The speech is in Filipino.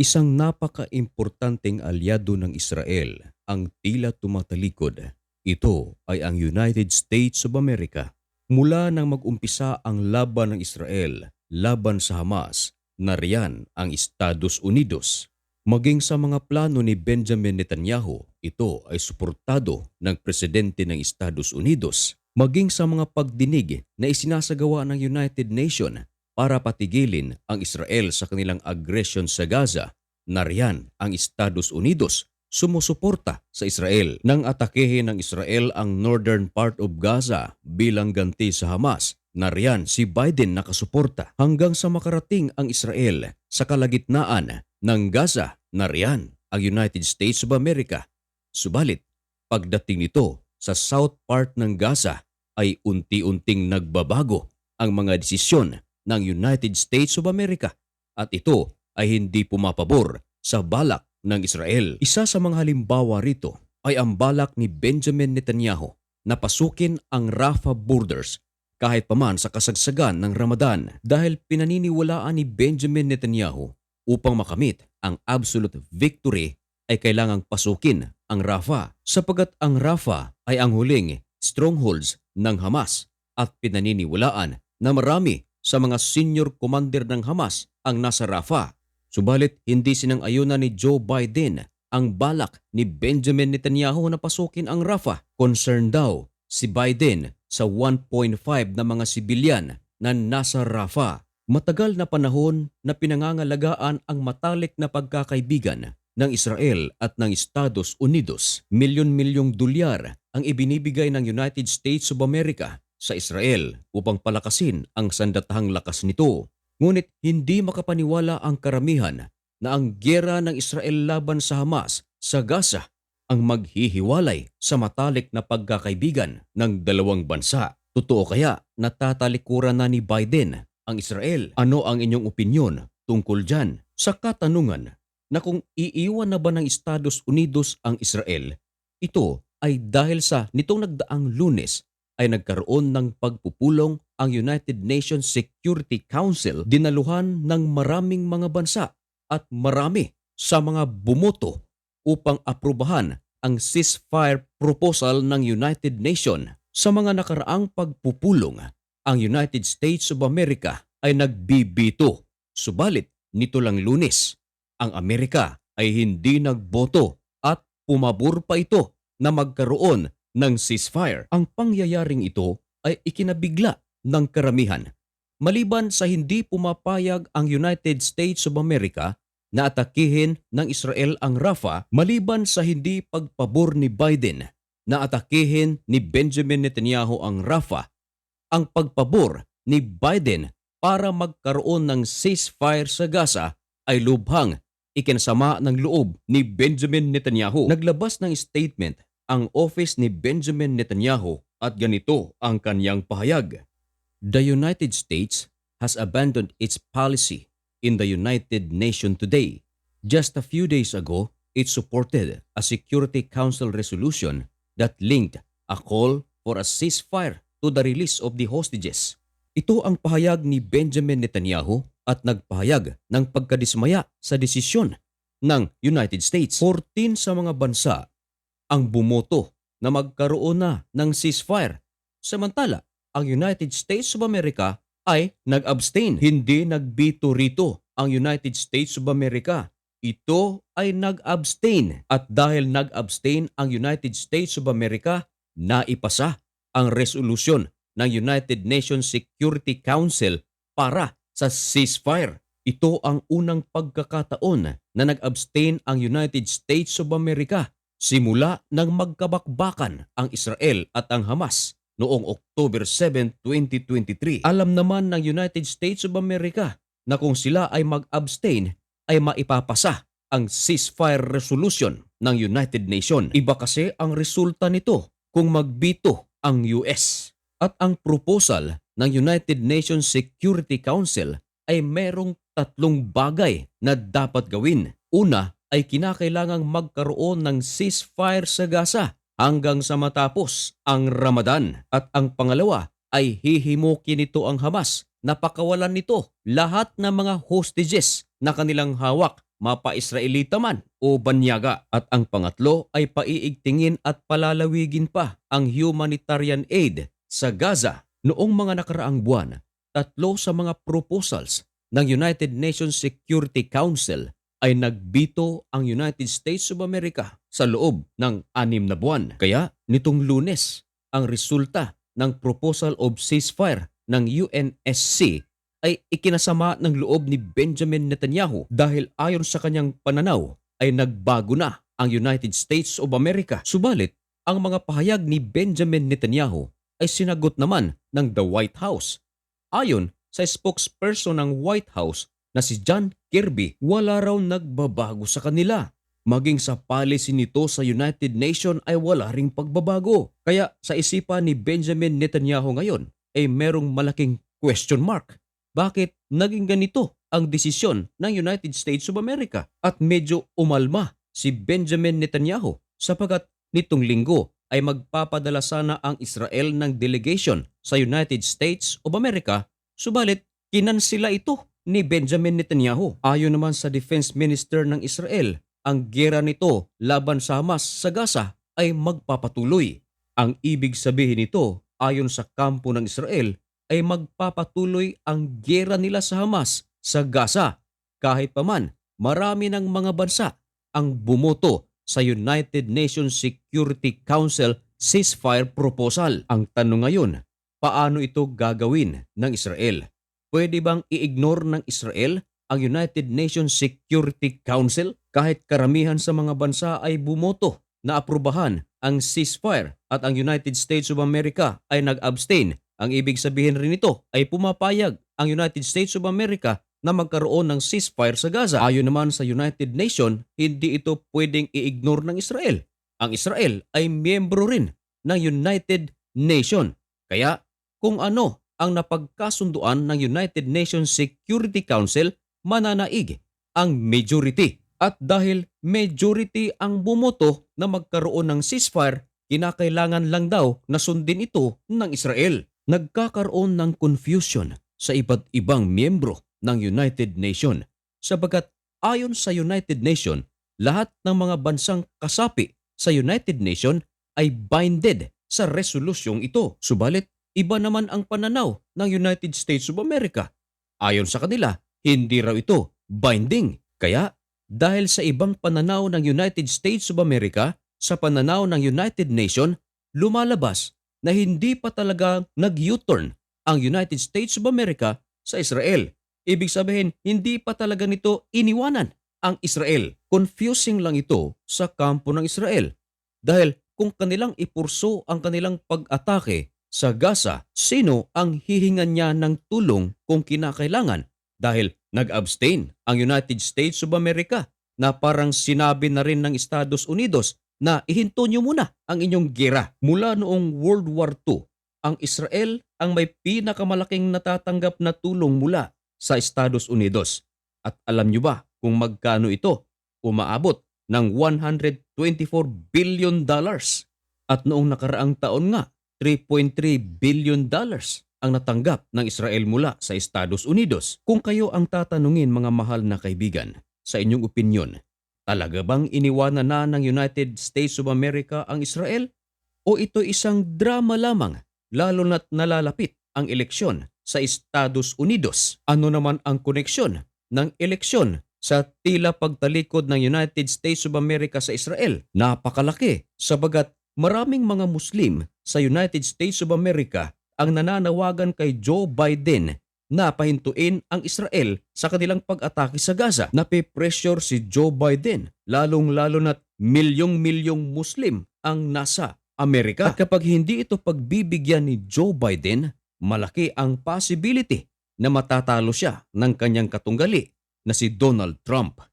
Isang napaka-importanteng alyado ng Israel ang tila tumatalikod. Ito ay ang United States of America. Mula nang mag-umpisa ang laban ng Israel laban sa Hamas, nariyan ang Estados Unidos. Maging sa mga plano ni Benjamin Netanyahu, ito ay suportado ng presidente ng Estados Unidos. Maging sa mga pagdinig na isinasagawa ng United Nations para patigilin ang Israel sa kanilang aggression sa Gaza, nariyan ang Estados Unidos sumusuporta sa Israel nang atakehin ng Israel ang northern part of Gaza bilang ganti sa Hamas. Nariyan si Biden nakasuporta hanggang sa makarating ang Israel sa kalagitnaan ng Gaza. Nariyan ang United States of America. Subalit, pagdating nito sa south part ng Gaza ay unti-unting nagbabago ang mga desisyon ng United States of America at ito ay hindi pumapabor sa balak ng Israel. Isa sa mga halimbawa rito ay ang balak ni Benjamin Netanyahu na pasukin ang Rafah borders kahit paman sa kasagsagan ng Ramadan dahil pinaniniwalaan ni Benjamin Netanyahu upang makamit ang absolute victory ay kailangang pasukin ang Rafah sapagat ang Rafah ay ang huling strongholds ng Hamas at pinaniniwalaan na marami sa mga senior commander ng Hamas ang nasa Rafah. Subalit hindi sinang-ayunan ni Joe Biden ang balak ni Benjamin Netanyahu na pasukin ang Rafah. Concerned daw si Biden sa 1.5 na mga sibilyan na nasa Rafah. Matagal na panahon na pinangangalagaan ang matalik na pagkakaibigan ng Israel at ng Estados Unidos. Milyon-milyong dolyar ang ibinibigay ng United States of America sa Israel upang palakasin ang sandatahang lakas nito. Ngunit hindi makapaniwala ang karamihan na ang gera ng Israel laban sa Hamas sa Gaza ang maghihiwalay sa matalik na pagkakaibigan ng dalawang bansa. Totoo kaya natatalikuran na ni Biden ang Israel? Ano ang inyong opinyon tungkol dyan? Sa katanungan na kung iiwan na ba ng Estados Unidos ang Israel, ito ay dahil sa nitong nagdaang lunes ay nagkaroon ng pagpupulong ang United Nations Security Council dinaluhan ng maraming mga bansa at marami sa mga bumoto upang aprubahan ang ceasefire proposal ng United Nations. Sa mga nakaraang pagpupulong, ang United States of America ay nagbibito. Subalit, nito lang lunes, ang Amerika ay hindi nagboto at pumabor pa ito na magkaroon ng ceasefire. Ang pangyayaring ito ay ikinabigla ng karamihan. Maliban sa hindi pumapayag ang United States of America na atakihin ng Israel ang Rafah, maliban sa hindi pagpabor ni Biden na atakihin ni Benjamin Netanyahu ang Rafah, ang pagpabor ni Biden para magkaroon ng ceasefire sa Gaza ay lubhang ikinasama ng loob ni Benjamin Netanyahu. Naglabas ng statement ang office ni Benjamin Netanyahu at ganito ang kanyang pahayag. The United States has abandoned its policy in the United Nations today. Just a few days ago, it supported a Security Council resolution that linked a call for a ceasefire to the release of the hostages. Ito ang pahayag ni Benjamin Netanyahu at nagpahayag ng pagkadismaya sa desisyon ng United States. 14 sa mga bansa ang bumoto na magkaroon na ng ceasefire. Samantala, ang United States of America ay nag-abstain. Hindi nagbito rito ang United States of America. Ito ay nag-abstain at dahil nag-abstain ang United States of America, naipasa ang resolusyon ng United Nations Security Council para sa ceasefire. Ito ang unang pagkakataon na nag-abstain ang United States of America simula nang magkabakbakan ang Israel at ang Hamas noong October 7, 2023. Alam naman ng United States of America na kung sila ay mag-abstain ay maipapasa ang ceasefire resolution ng United Nations. Iba kasi ang resulta nito kung magbito ang US. At ang proposal ng United Nations Security Council ay merong tatlong bagay na dapat gawin. Una ay kinakailangang magkaroon ng ceasefire sa Gaza hanggang sa matapos ang Ramadan. At ang pangalawa ay hihimukin nito ang Hamas na pakawalan nito lahat ng mga hostages na kanilang hawak mapa-Israelita man o banyaga. At ang pangatlo ay paiigtingin at palalawigin pa ang humanitarian aid sa Gaza. Noong mga nakaraang buwan, tatlo sa mga proposals ng United Nations Security Council ay nagbito ang United States of America sa loob ng anim na buwan. Kaya nitong lunes, ang resulta ng Proposal of Ceasefire ng UNSC ay ikinasama ng loob ni Benjamin Netanyahu dahil ayon sa kanyang pananaw ay nagbago na ang United States of America. Subalit, ang mga pahayag ni Benjamin Netanyahu ay sinagot naman ng the White House. Ayon sa spokesperson ng White House na si John Kirby, wala raw nagbabago sa kanila. Maging sa policy nito sa United Nation ay wala ring pagbabago. Kaya sa isipan ni Benjamin Netanyahu ngayon ay merong malaking question mark. Bakit naging ganito ang desisyon ng United States of America? At medyo umalma si Benjamin Netanyahu sapagat nitong linggo ay magpapadala sana ang Israel ng delegation sa United States of America subalit kinansila ito ni Benjamin Netanyahu. Ayon naman sa Defense Minister ng Israel, ang gera nito laban sa Hamas sa Gaza ay magpapatuloy. Ang ibig sabihin nito ayon sa kampo ng Israel ay magpapatuloy ang gera nila sa Hamas sa Gaza. Kahit paman marami ng mga bansa ang bumoto sa United Nations Security Council ceasefire proposal. Ang tanong ngayon, paano ito gagawin ng Israel? Pwede bang i-ignore ng Israel ang United Nations Security Council kahit karamihan sa mga bansa ay bumoto na aprubahan ang ceasefire at ang United States of America ay nag-abstain. Ang ibig sabihin rin nito ay pumapayag ang United States of America na magkaroon ng ceasefire sa Gaza. Ayon naman sa United Nation, hindi ito pwedeng i-ignore ng Israel. Ang Israel ay miyembro rin ng United Nation. Kaya kung ano ang napagkasunduan ng United Nations Security Council, mananaig ang majority. At dahil majority ang bumoto na magkaroon ng ceasefire, kinakailangan lang daw na sundin ito ng Israel. Nagkakaroon ng confusion sa iba't ibang miyembro ng United Nation sabagat ayon sa United Nation, lahat ng mga bansang kasapi sa United Nation ay binded sa resolusyong ito. Subalit, iba naman ang pananaw ng United States of America. Ayon sa kanila, hindi raw ito binding. Kaya dahil sa ibang pananaw ng United States of America sa pananaw ng United Nation, lumalabas na hindi pa talaga nag-U-turn ang United States of America sa Israel. Ibig sabihin, hindi pa talaga nito iniwanan ang Israel. Confusing lang ito sa kampo ng Israel. Dahil kung kanilang ipurso ang kanilang pag-atake sa Gaza, sino ang hihingan niya ng tulong kung kinakailangan? Dahil nag-abstain ang United States of America na parang sinabi na rin ng Estados Unidos na ihinto niyo muna ang inyong gera. Mula noong World War II, ang Israel ang may pinakamalaking natatanggap na tulong mula sa Estados Unidos. At alam niyo ba kung magkano ito? Umaabot ng 124 billion dollars. At noong nakaraang taon nga, 3.3 billion dollars ang natanggap ng Israel mula sa Estados Unidos. Kung kayo ang tatanungin mga mahal na kaibigan, sa inyong opinyon, talaga bang iniwanan na ng United States of America ang Israel? O ito isang drama lamang lalo na't nalalapit ang eleksyon sa Estados Unidos? Ano naman ang koneksyon ng eleksyon sa tila pagtalikod ng United States of America sa Israel? Napakalaki sabagat maraming mga Muslim sa United States of America ang nananawagan kay Joe Biden na pahintuin ang Israel sa kanilang pag-atake sa Gaza. Nape-pressure si Joe Biden, lalong-lalo na't milyong-milyong Muslim ang nasa Amerika. At kapag hindi ito pagbibigyan ni Joe Biden, malaki ang possibility na matatalo siya ng kanyang katunggali na si Donald Trump.